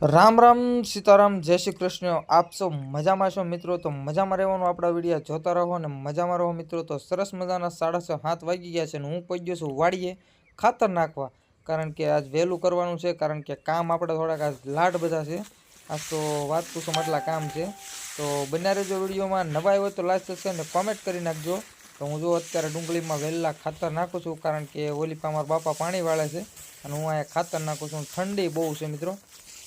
રામ રામ, સીતારામ, જય શ્રી કૃષ્ણ. આપ સૌ મજામાં છો મિત્રો? તો મજામાં રહેવાનું આપણા વીડિયો જોતા રહો અને મજામાં રહો મિત્રો. તો સરસ મજાના સાડા છ હાથ વાગી ગયા છે અને હું પહોંચ્યો છું વાડીએ ખાતર નાખવા. કારણ કે આજ વહેલું કરવાનું છે, કારણ કે કામ આપણે થોડાક આજ લાડ બધા છે. આજ તો વાત પૂછો આટલા કામ છે. તો બન્યા રહેજો વિડીયોમાં. નવા હોય તો લાઈક થશે ને કોમેન્ટ કરી નાખજો. તો હું જો અત્યારે ડુંગળીમાં વહેલા ખાતર નાખું છું, કારણ કે ઓલી પામાર બાપા પાણી વાળે છે અને હું અહીંયા ખાતર નાખું છું. ઠંડી બહુ છે મિત્રો.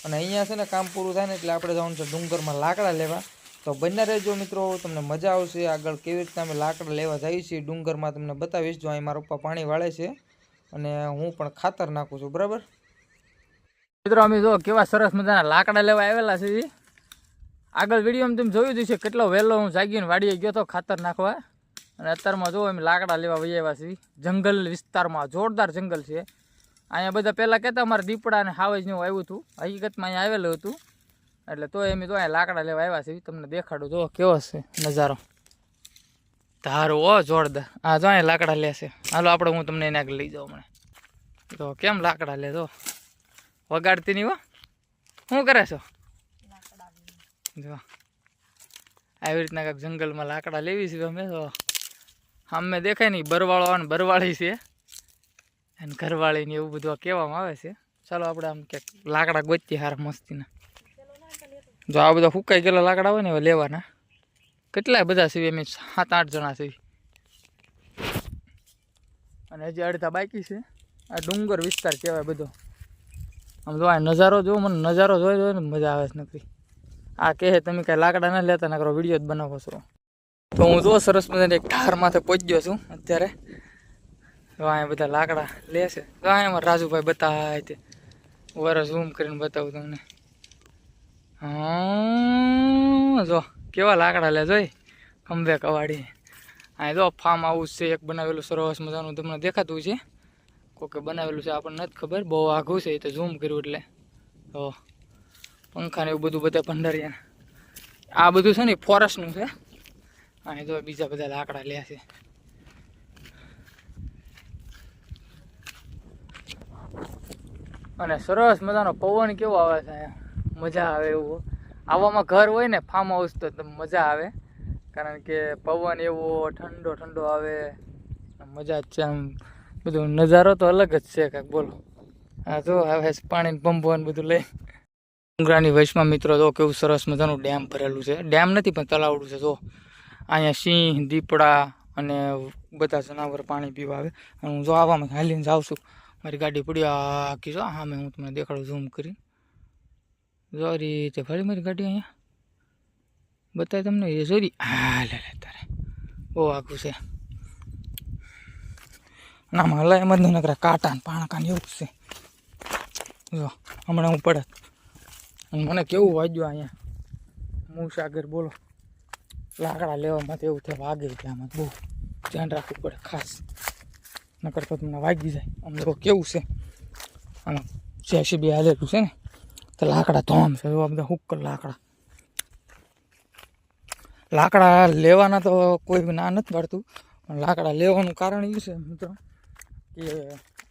અને અહીંયા છે ને કામ પૂરું થાય ને એટલે આપણે જવાનું છે ડુંગરમાં લાકડા લેવા. તો બંને રહેજો મિત્રો, તમને મજા આવશે. આગળ કેવી રીતના અમે લાકડા લેવા જઈએ છીએ ડુંગરમાં તમને બતાવીશ. જો અહીં મારા પપ્પા પાણી વાળે છે અને હું પણ ખાતર નાખું છું, બરાબર? મિત્રો, અમે જો કેવા સરસ મજાના લાકડા લેવા આવેલા છે આગળ વિડીયોમાં તમે જોયું જ છે કેટલો વહેલો હું જાગીને વાડીએ ગયો તો ખાતર નાખવા. અને અત્યારમાં જો અમે લાકડા લેવા વૈયા છીએ. જંગલ વિસ્તારમાં જોરદાર જંગલ છે. અહીંયા બધા પહેલાં કહેતા અમારે દીપડા અને હાવજ ને આવ્યું હતું. હકીકતમાં અહીંયા આવેલું હતું. એટલે તો એમ તો અહીંયા લાકડા લેવા આવ્યા છે તમને દેખાડું જો કેવો છે નજારો. ધારો ઓ જોરદાર. હા જો અહીંયા લાકડા લેશે હાલો, આપણે હું તમને એને લઈ જાઉં હમણાં. તો કેમ લાકડા લે તો વગાડતી નહીં, હો. શું કરે છો? જો આવી રીતના કાંઈક જંગલમાં લાકડા લેવી છે અમે, તો સામે દેખાય નહીં. બરવાળો અને બરવાળી છે. અને ઘરવાળી ને એવું બધું કહેવામાં આવે છે. ચાલો આપણે આમ ક્યાંક લાકડા ગોતીએ હાર મસ્તીના. જો આ બધા ફૂકાઈ ગયેલા લાકડા હોય ને એવા લેવાના. કેટલાય બધા છે અમે સાત આઠ જણા છે. અને હજી અડધા બાકી છે. આ ડુંગર વિસ્તાર કહેવાય બધો. આમ જો આ નજારો જો મને નજારો જોઈ જોઈ ને મજા આવે છે નકરી. આ કહે, તમે કાંઈ લાકડા ના લેતા નકરો, વીડિયો જ બનાવો છો. તો હું જો સરસ મજાની એક ધાર માથે પહોંચ્યો છું અત્યારે. તો અહીંયા બધા લાકડા લે છે. તો અહીંયા રાજુભાઈ બતાવે તે વરસ ઝૂમ કરીને બતાવું તમને. હા જો, કેવા લાકડા લે જોઈ? ખંભે કવાડી અહીં જો ફાર્મ હાઉસ છે, એક બનાવેલું સરસ મજાનું તમને દેખાતું છે. કોકે બનાવેલું છે, આપણને નથી ખબર. બહુ આઘું છે, એ તો ઝૂમ કર્યું એટલે. તો પંખા ને એવું બધું બધા ભંડારિયા આ બધું છે ને ફોરેસ્ટનું છે. અહીં જો, બીજા બધા લાકડા લે છે. અને સરસ મજાનો પવન કેવો આવે છે મજા આવે એવું. આવામાં ઘર હોય ને ફાર્મ હાઉસ તો મજા આવે. કારણ કે પવન એવો ઠંડો ઠંડો આવે. મજા જ છે આમ. બધું નજારો તો અલગ જ છે કાંઈક, બોલો. હા જો આવે પાણી પંપો ને બધું લઈ. ડુંગરાની વચમાં મિત્રો, જો કેવું સરસ મજાનું ડેમ ભરેલું છે. ડેમ નથી, પણ તલાવડું છે, જો. અહીંયા સિંહ, દીપડા અને બધા જનાવર પાણી પીવા આવે. અને હું જો આવામાં હાલીને જાઉં છું. મારી ગાડી પડી આખી જો હા મેં હું તમને દેખાડું ઝૂમ કરી જો તે ફરી મારી ગાડી અહીંયા. બતાવી તમને એ જોરી હા, લે તારે. બહુ આખું છે. ના હલાય એમ જ નહીં, નકરા કાંટા ને પાણકા ને એવું છે. જો, હમણાં હું પડત. મને કેવું વાગ્યું અહીંયા? મૂસાગર, બોલો. લાકડા લેવામાં એવું થાય વાગે આમાં બહુ ધ્યાન રાખવું પડે, ખાસ. નકર તો તમને વાગી જાય. આમ તો કેવું છે? આમાં જેસીબી હાલેલું છે ને, તો લાકડા ધોમ છે. એવા બધા હુક્કર લાકડા. લાકડા લેવાના તો કોઈ ના નથી પાડતું, પણ લાકડા લેવાનું કારણ એ છે મિત્રો, કે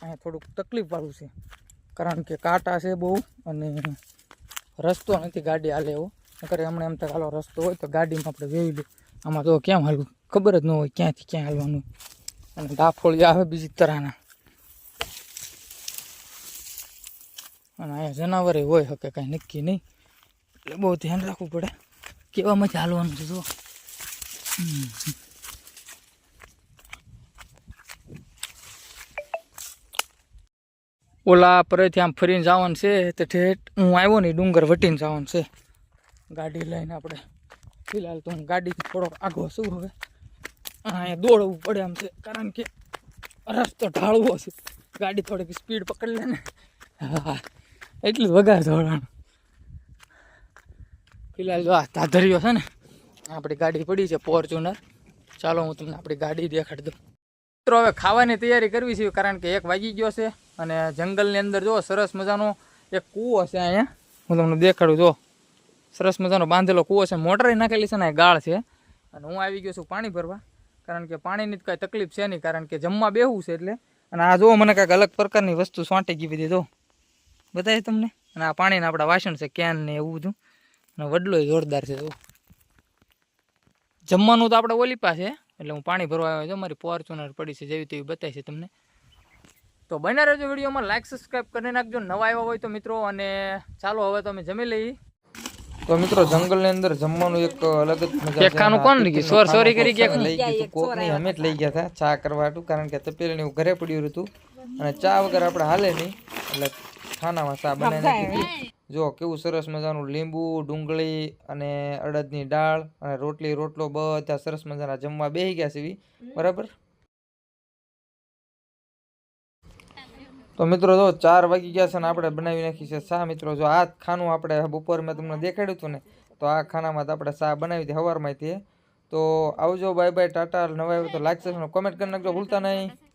અહીંયા થોડુંક તકલીફવાળું છે. કારણ કે કાંટા છે બહુ, અને રસ્તો નથી ગાડી હાલે એવો. નકર હમણાં એમ તો હાલો રસ્તો હોય તો ગાડીમાં આપણે વેવી લઈએ આમાં તો કેમ હાલવું? ખબર જ ન હોય ક્યાંથી ક્યાં હાલવાનું. અને ડાફોળી આવે બીજી તરાના. અને અહીંયા જનાવરે હોય શકે કાંઈ નક્કી નહીં. એટલે બહુ ધ્યાન રાખવું પડે. કેવા મજા હાલવાનું છે, જુઓ. ઓલા પરેથી આમ ફરીને જવાનું છે, તો ઠેઠ હું આવ્યો ને ડુંગર વટીને જવાનું છે. ગાડી લઈને આપણે. ફિલહાલ તો હું ગાડી થોડોક આગો છું હવે. અહીંયા દોડવું પડે આમ છે, કારણ કે રસ્તો ઢાળવો છે. ગાડી થોડીક સ્પીડ પકડી લે ને. હા, એટલું વગાર દોડવાનું. ફિલહાલ જો આ ધાધરીઓ છે ને, આપણી ગાડી પડી છે ફોર્ચ્યુનર. ચાલો હું તમને આપણી ગાડી દેખાડી દઉં. મિત્રો, હવે ખાવાની તૈયારી કરવી છે, કારણ કે એક વાગી ગયો છે અને જંગલની અંદર જો સરસ મજાનો એક કૂવો છે અહીંયા. હું તમને દેખાડું, જો. સરસ મજાનો બાંધેલો કૂવો છે. મોટર નાખેલી છે ને ગાળ છે. અને હું આવી ગયો છું પાણી ભરવા. કારણ કે પાણીની જ કાંઈ તકલીફ છે નહીં, કારણ કે જમવા બેહવું છે એટલે. અને આ જુઓ, મને કાંઈક અલગ પ્રકારની વસ્તુ સોંટી ગઈ બધી, જો. બતાવી તમને. અને આ પાણીના આપણા વાસણ છે, કેન ને એવું બધું. અને વડલો જોરદાર છે તો જમવાનું તો આપણે ઓલી પાસે એટલે હું પાણી ભરવા આવ્યો છું. મારી ફોર્ચ્યુનર પડી છે, જેવી તેવી બતાવી છે તમને. તો બને રહેજો વિડીયોમાં. લાઇક સબસ્ક્રાઈબ કરી નાખજો. નવા આવ્યા હોય તો મિત્રો, અને ચાલો, હવે તમે જમી લઈ તો મિત્રો જંગલની અંદર જમવાનું એક અલગ જ મજા છે. ખાનું કોણ લઈ ગયું સોર સોરી કરી ગયા લઈ ગયું કોક નહીં અમે જ લઈ ગયા હતા. ચા કરવા હતું કારણ કે તપેલી ને ઘરે પડ્યું હતું. અને ચા વગર આપણે હાલે નહીં. એટલે ખાનામાં ચા બનાવી જો કેવું સરસ મજાનું લીંબુ ડુંગળી અને અડદની દાળ અને રોટલી રોટલો બધા સરસ મજાના જમવા બેસી ગયા છે બરાબર? તો મિત્રો જો ચાર વાગી ગયા છે ને આપણે બનાવી નાખી છે શાહ મિત્રો. જો આ ખાનું આપણે બપોર મેં તમને દેખાડ્યું હતું ને, તો આ ખાનામાં તો આપણે શાહ બનાવી હતી સવારમાં તે તો આવજો બાય બાય ટાટા નવા આવ્યો તો લાઈક કોમેન્ટ કરી નાખજો. ભૂલતા નહીં.